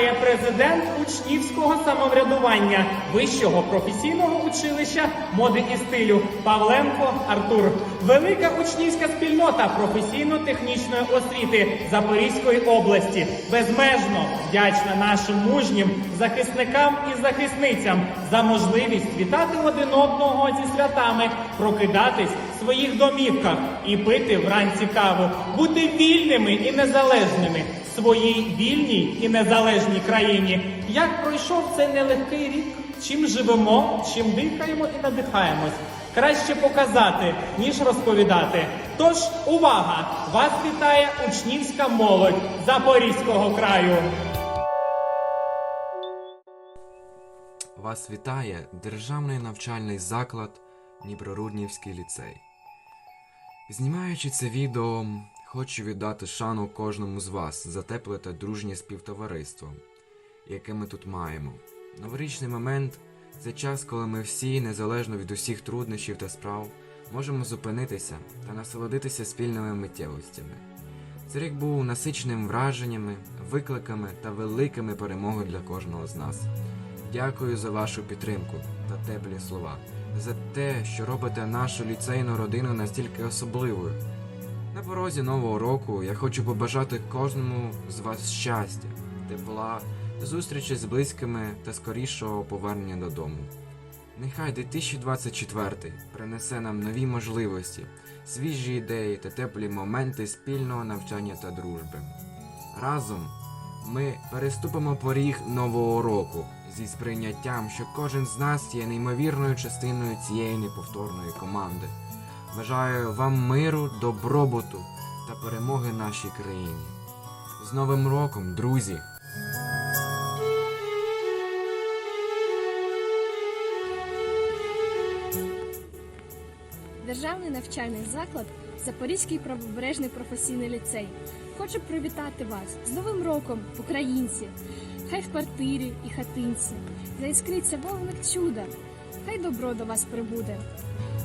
вітає президент учнівського самоврядування Вищого професійного училища моди і стилю Павленко Артур. Велика учнівська спільнота професійно-технічної освіти Запорізької області. Безмежно вдячна нашим мужнім захисникам і захисницям за можливість вітати один одного зі святами, прокидатись в своїх домівках і пити вранці каву, бути вільними і незалежними своїй вільній і незалежній країні. Як пройшов цей нелегкий рік? Чим живемо, чим дихаємо і надихаємось? Краще показати, ніж розповідати. Тож, увага! Вас вітає учнівська молодь Запорізького краю. Вас вітає Державний навчальний заклад Дніпроруднівський ліцей. Знімаючи це відео, хочу віддати шану кожному з вас за тепле та дружнє співтовариство, яке ми тут маємо. Новорічний момент це час, коли ми всі, незалежно від усіх труднощів та справ, можемо зупинитися та насолодитися спільними миттєвостями. Цей рік був насиченим враженнями, викликами та великими перемогою для кожного з нас. Дякую за вашу підтримку та теплі слова, за те, що робите нашу ліцейну родину настільки особливою. На порозі нового року я хочу побажати кожному з вас щастя, тепла, зустрічі з близькими та скорішого повернення додому. Нехай 2024 принесе нам нові можливості, свіжі ідеї та теплі моменти спільного навчання та дружби. Разом ми переступимо поріг нового року зі сприйняттям, що кожен з нас є неймовірною частиною цієї неповторної команди. Бажаю вам миру, добробуту та перемоги нашій країні. З Новим роком, друзі! Державний навчальний заклад Запорізький правобережний професійний ліцей. Хочу привітати вас з Новим роком, українці! Хай в квартирі і хатинці заіскриться вогник чуда, хай добро до вас прибуде,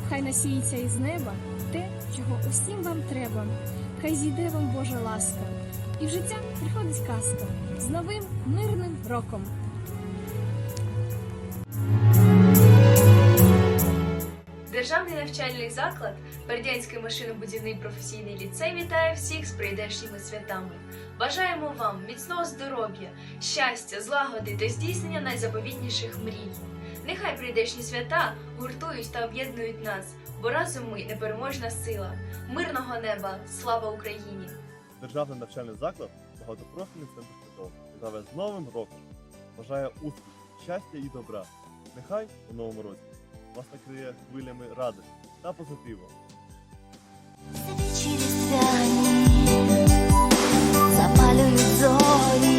хай насіється із неба те, чого усім вам треба, хай зійде вам Божа ласка, і в життя приходить казка з новим мирним роком. Державний навчальний заклад Бердянський машинобудівний професійний ліцей вітає всіх з прийдешніми святами. Бажаємо вам міцного здоров'я, щастя, злагоди та здійснення найзаповітніших мрій. Нехай прийдешні свята гуртують та об'єднують нас, бо разом ми непереможна сила. Мирного неба, слава Україні! Державний навчальний заклад багатопрофільний центр ПТО вітає з Новим роком. Бажає успіху, щастя і добра. Нехай у новому році вас накриє хвилями радості та позитиву. Запалюють зорі,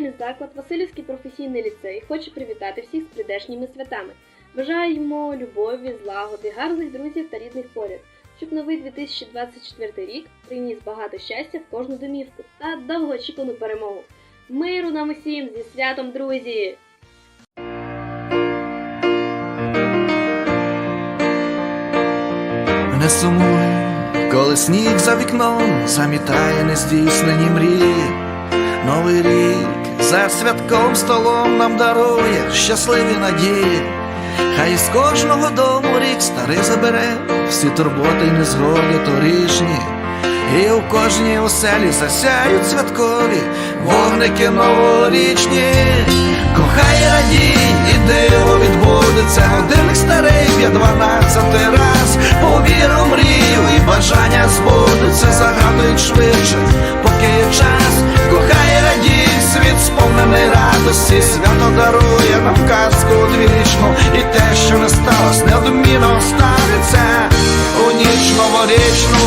навчальний заклад Васильівський професійний ліцей хоче привітати всіх з прийдешніми святами. Бажаємо любові, злагоди, гарних друзів та рідних поряд, щоб новий 2024 рік приніс багато щастя в кожну домівку та довгоочікувану перемогу. Миру нам усім зі святом, друзі! Не сумуй, коли сніг за вікном замітає нездійснені мрії. Новий рік за святком столом нам дарує щасливі надії. Хай із кожного дому рік старий забере всі турботи й незгоди торішні. І у кожній оселі засяють святкові вогники новорічні. Кохай радій, і диво відбудеться. Годинник старий б'є дванадцятий раз. Повіру, мрію і бажання збудуться, загадують швидше, поки є час. Кохай радій, світ сповнений радості, свято дарує нам казку двічну і те, що не сталося, неодмінно станеться у ніч новорічну.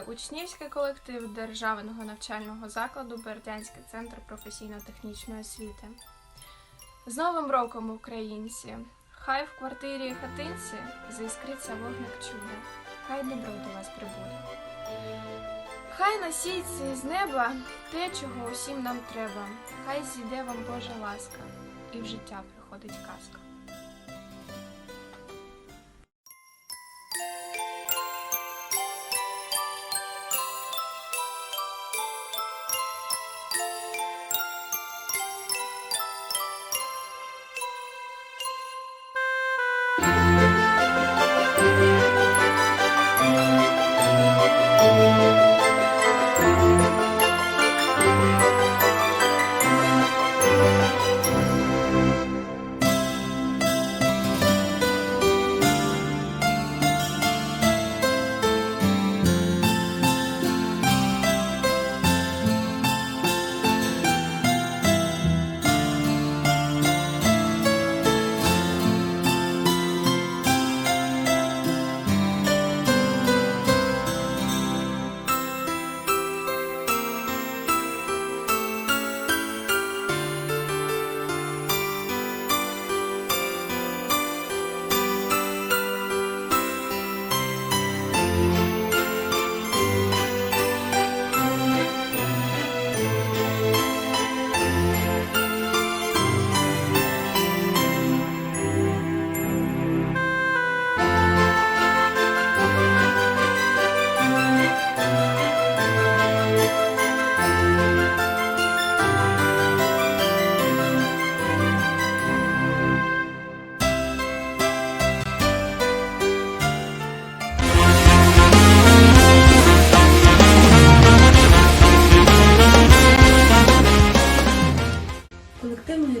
Учнівський колектив Державного навчального закладу Бердянський центр професійно-технічної освіти. З Новим роком, українці! Хай в квартирі і хатинці заіскриться вогник чуда, хай добро до вас прибуде. Хай насіється із неба те, чого усім нам треба. Хай зійде вам Божа ласка, і в життя приходить казка.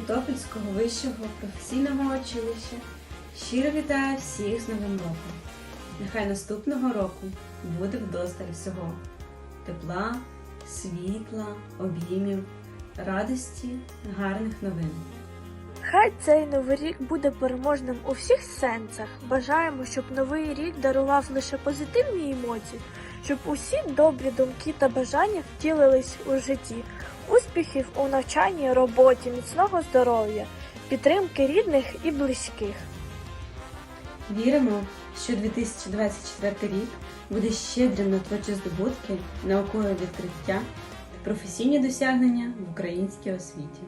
Колектив вищого професійного училища щиро вітає всіх з Новим роком. Нехай наступного року буде вдосталь всього тепла, світла, обіймів, радості, гарних новин. Хай цей новий рік буде переможним у всіх сенсах. Бажаємо, щоб новий рік дарував лише позитивні емоції, щоб усі добрі думки та бажання втілились у житті, успіхів у навчанні, роботі, міцного здоров'я, підтримки рідних і близьких. Віримо, що 2024 рік буде щедрим на творчі здобутки, наукове відкриття та професійні досягнення в українській освіті.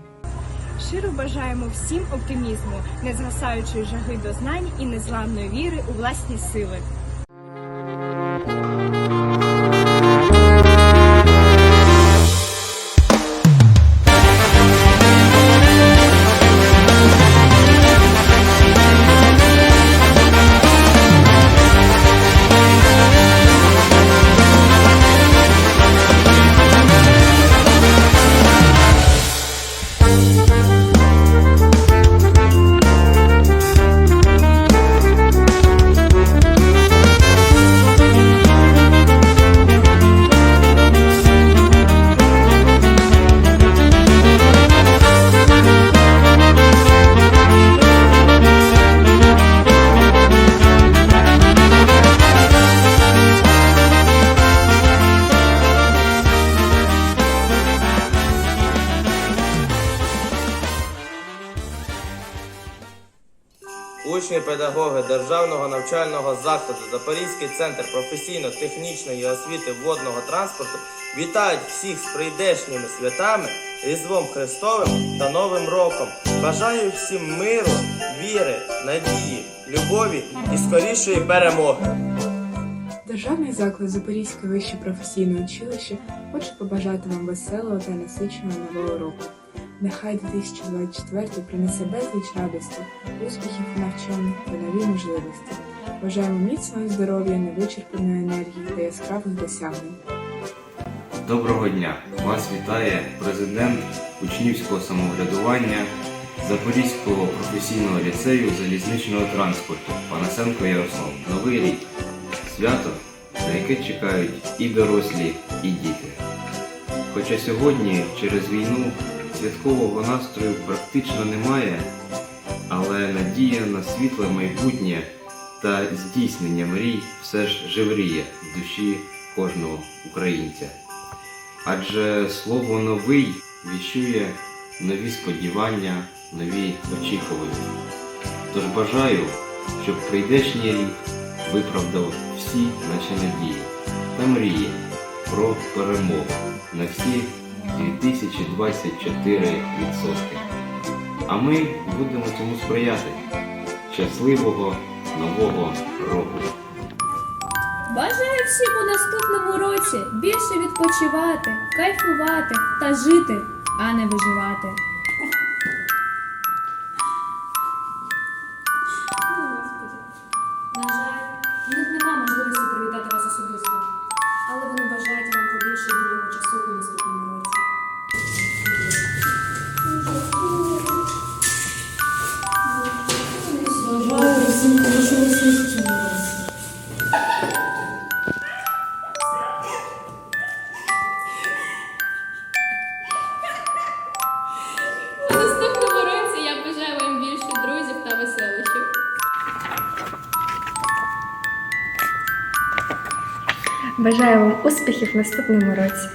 Щиро бажаємо всім оптимізму, незгасаючої жаги до знань і незламної віри у власні сили. Педагоги Державного навчального закладу Запорізький центр професійно-технічної освіти водного транспорту вітають всіх з прийдешніми святами, Різдвом Христовим та Новим роком. Бажаю всім миру, віри, надії, любові і скорішої перемоги. Державний заклад Запорізьке вище професійне училище хоче побажати вам веселого та насиченого нового року. Нехай 2024 принесе безліч радості, успіхів у навчанні та нові можливості. Бажаємо міцного здоров'я, невичерпаної енергії та яскравих досягнень. Доброго дня! Вас вітає президент учнівського самоврядування Запорізького професійного ліцею залізничного транспорту Панасенко Ярослав. Новий рік. Свято, на яке чекають і дорослі, і діти. Хоча сьогодні через війну святкового настрою практично немає, але надія на світле майбутнє та здійснення мрій все ж живріє в душі кожного українця. Адже слово новий віщує нові сподівання, нові очікування. Тож бажаю, щоб прийдешній рік виправдав всі наші надії та мрії про перемогу на всі 2024%. А ми будемо цьому сприяти. Щасливого нового року! Бажаю всім у наступному році більше відпочивати, кайфувати та жити, а не виживати. Успіхів в наступному році.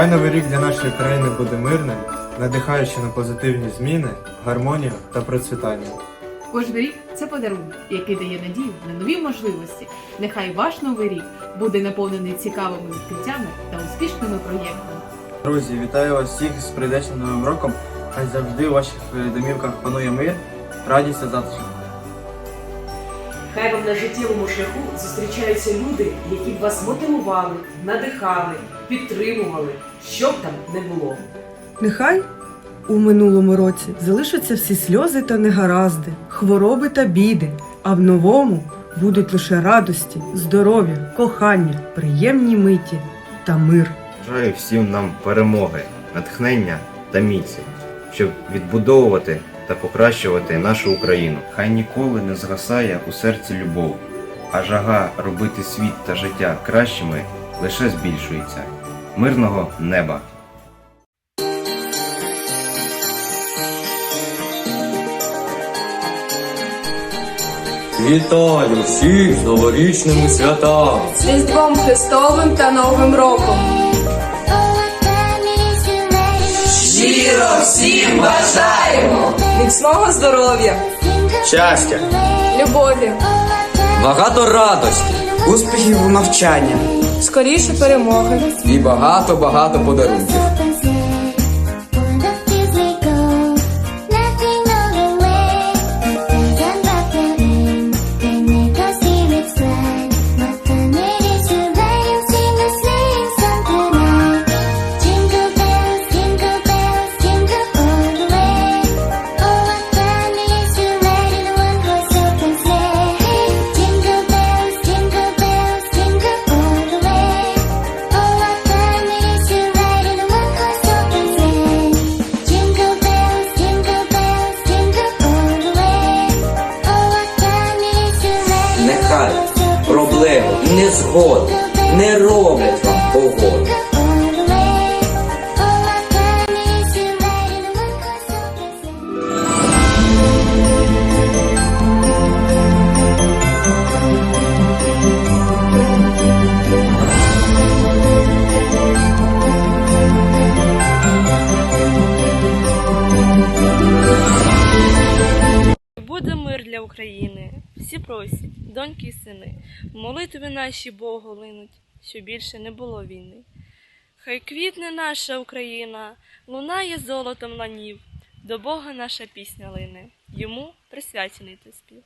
Хай новий рік для нашої країни буде мирним, надихаючи на позитивні зміни, гармонію та процвітання. Кожен рік це подарунок, який дає надію на нові можливості. Нехай ваш новий рік буде наповнений цікавими відкриттями та успішними проєктами. Друзі, вітаю вас всіх з прийдешнім новим роком. Хай завжди у ваших е, домівках панує мир, радість та затишок. Хай вам на життєвому шляху зустрічаються люди, які б вас мотивували, надихали, підтримували, що б там не було. Нехай у минулому році залишаться всі сльози та негаразди, хвороби та біди, а в новому будуть лише радості, здоров'я, кохання, приємні миті та мир. Бажаю всім нам перемоги, натхнення та міці, щоб відбудовувати та покращувати нашу Україну. Хай ніколи не згасає у серці любов, а жага робити світ та життя кращими лише збільшується. Мирного неба! Вітаю всіх з новорічними святами! З Різдвом Христовим та Новим роком! Щиро всім бажаємо! Міцного здоров'я, Щастя, любові, багато радості, успіхів у навчанні скоріше перемоги. і багато-багато подарунків. виникають проблеми, не згоди, не роблять вам погоди. Просять, доньки і сини, молитви наші Богу линуть, щоб більше не було війни. Хай квітне наша Україна, лунає золотом ланів, до Бога наша пісня лине, йому присвячений ти спів.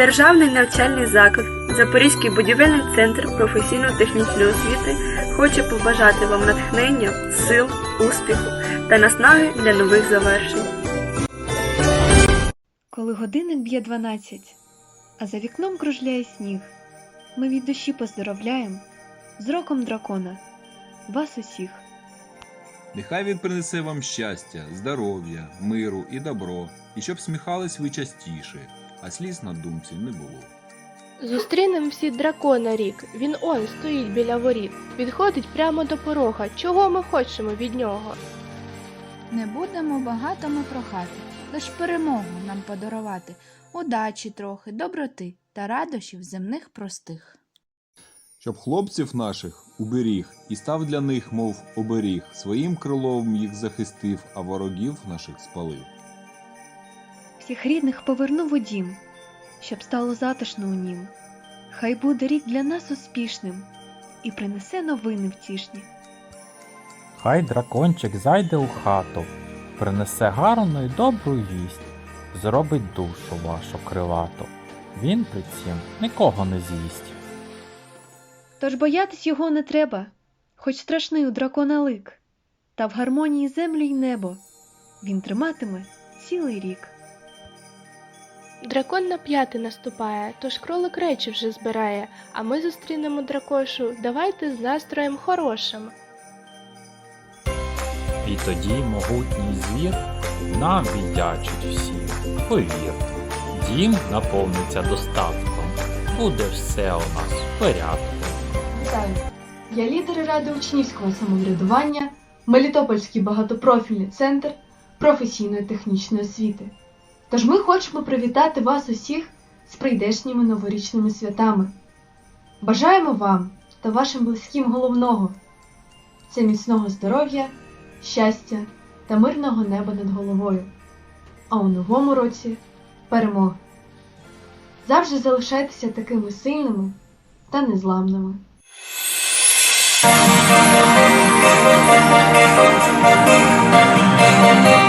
Державний навчальний заклад Запорізький будівельний центр професійно-технічної освіти хоче побажати вам натхнення, сил, успіху та наснаги для нових завершень. Коли годинник б'є дванадцять, а за вікном кружляє сніг, ми від душі поздоровляємо з роком дракона, вас усіх. Нехай він принесе вам щастя, здоров'я, миру і добро, і щоб сміхались ви частіше, а сліз на думці не було. Зустрінем всі дракона рік. Він он стоїть біля воріт, підходить прямо до порога. Чого ми хочемо від нього? Не будемо багато ми прохати, лиш перемогу нам подарувати, удачі трохи, доброти та радощів земних простих. Щоб хлопців наших уберіг і став для них, мов оберіг, своїм крилом їх захистив, а ворогів наших спалив. Всіх рідних повернув у дім, щоб стало затишно у нім. Хай буде рік для нас успішним і принесе новини втішні. Хай дракончик зайде у хату, принесе гарну й добру вість, зробить душу вашу крилату. Він при цім нікого не з'їсть. Тож боятись його не треба, хоч страшний у дракона лик, та в гармонії землю й небо він триматиме цілий рік. Дракон на п'яти наступає, тож кролик речі вже збирає, а ми зустрінемо дракошу. Давайте з настроєм хорошим. І тоді могутній звір нам віддячить всім. Повір, дім наповниться достатком. Буде все у нас в порядку. Вітаю! Я лідер Ради учнівського самоврядування, Мелітопольський багатопрофільний центр професійної технічної освіти. Тож ми хочемо привітати вас усіх з прийдешніми новорічними святами. Бажаємо вам та вашим близьким головного це міцного здоров'я, щастя та мирного неба над головою. А у новому році перемоги. Завжди залишайтеся такими сильними та незламними. Last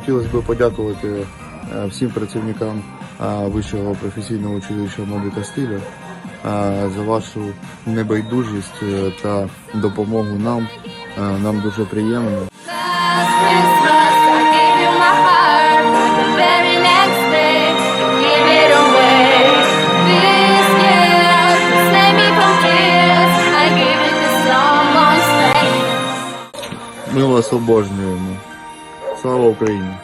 Хотілося б подякувати е, всім працівникам е, Вищого професійного училища моди та стилю е, за вашу небайдужість та допомогу нам. Нам дуже приємно. Ми вас обожнюємо. Слава Україні!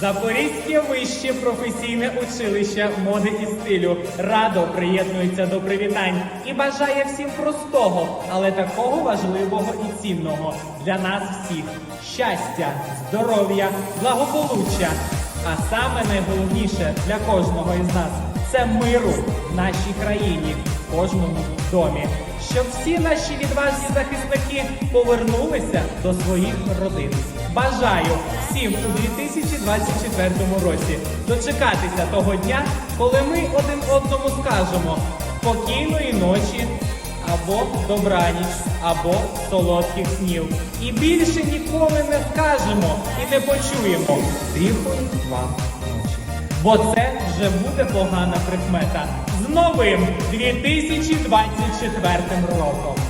Запорізьке вище професійне училище моди і стилю радо приєднується до привітань і бажає всім простого, але такого важливого і цінного для нас всіх щастя, здоров'я, благополуччя. А саме найголовніше для кожного із нас це миру в нашій країні, в кожному домі. Щоб всі наші відважні захисники повернулися до своїх родин. Бажаю всім у 2024 році дочекатися того дня, коли ми один одному скажемо спокійної ночі, або добраніч, або солодких снів. І більше ніколи не скажемо і не почуємо тихої вам ночі. Бо це вже буде погана прикмета. З новим 2024 роком.